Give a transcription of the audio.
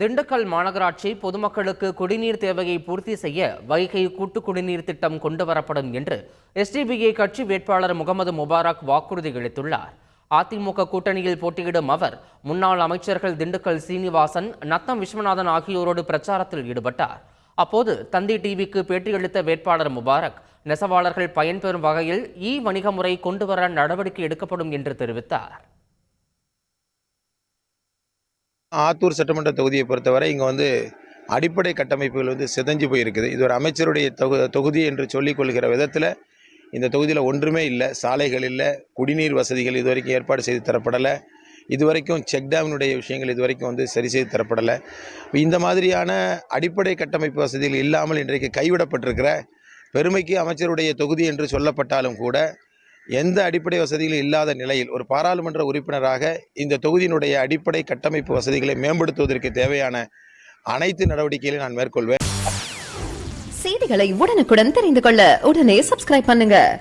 திண்டுக்கல் மாநகராட்சி பொதுமக்களுக்கு குடிநீர் தேவையை பூர்த்தி செய்ய வைகை கூட்டு குடிநீர் திட்டம் கொண்டு வரப்படும் என்று எஸ்டிபிஐ கட்சி வேட்பாளர் முகமது முபாரக் வாக்குறுதி அளித்துள்ளார். அதிமுக கூட்டணியில் போட்டியிடும் அவர் முன்னாள் அமைச்சர்கள் திண்டுக்கல் சீனிவாசன் நத்தம் விஸ்வநாதன் ஆகியோரோடு பிரச்சாரத்தில் ஈடுபட்டார். அப்போது தந்தி டிவிக்கு பேட்டியளித்த வேட்பாளர் முபாரக் நெசவாளர்கள் பயன்பெறும் வகையில் இ வணிக முறை கொண்டு வர நடவடிக்கை எடுக்கப்படும் என்று தெரிவித்தார். ஆத்தூர் சட்டமன்ற தொகுதியை பொறுத்தவரை இங்கே வந்து அடிப்படை கட்டமைப்புகள் வந்து சிதஞ்சு போயிருக்குது. இது ஒரு அமைச்சருடைய தொகு தொகுதி என்று சொல்லிக் கொள்கிற விதத்தில் இந்த தொகுதியில் ஒன்றுமே இல்லை. சாலைகள் இல்லை குடிநீர் வசதிகள் இது வரைக்கும் ஏற்பாடு செய்து தரப்படலை. இதுவரைக்கும் செக் டேமினுடைய விஷயங்கள் இதுவரைக்கும் வந்து சரி செய்து தரப்படலை. இந்த மாதிரியான அடிப்படை கட்டமைப்பு வசதிகள் இல்லாமல் இன்றைக்கு கைவிடப்பட்டிருக்கிற பெருமைக்கு அமைச்சருடைய தொகுதி என்று சொல்லப்பட்டாலும் கூட எந்த அடிப்படை வசதிகளும் இல்லாத நிலையில் ஒரு பாராளுமன்ற உறுப்பினராக இந்த தொகுதியினுடைய அடிப்படை கட்டமைப்பு வசதிகளை மேம்படுத்துவதற்கு தேவையான அனைத்து நடவடிக்கைகளையும் நான் மேற்கொள்வேன். செய்திகளை உடனுக்குடன் தெரிந்து கொள்ள உடனே சப்ஸ்கிரைப் பண்ணுங்க.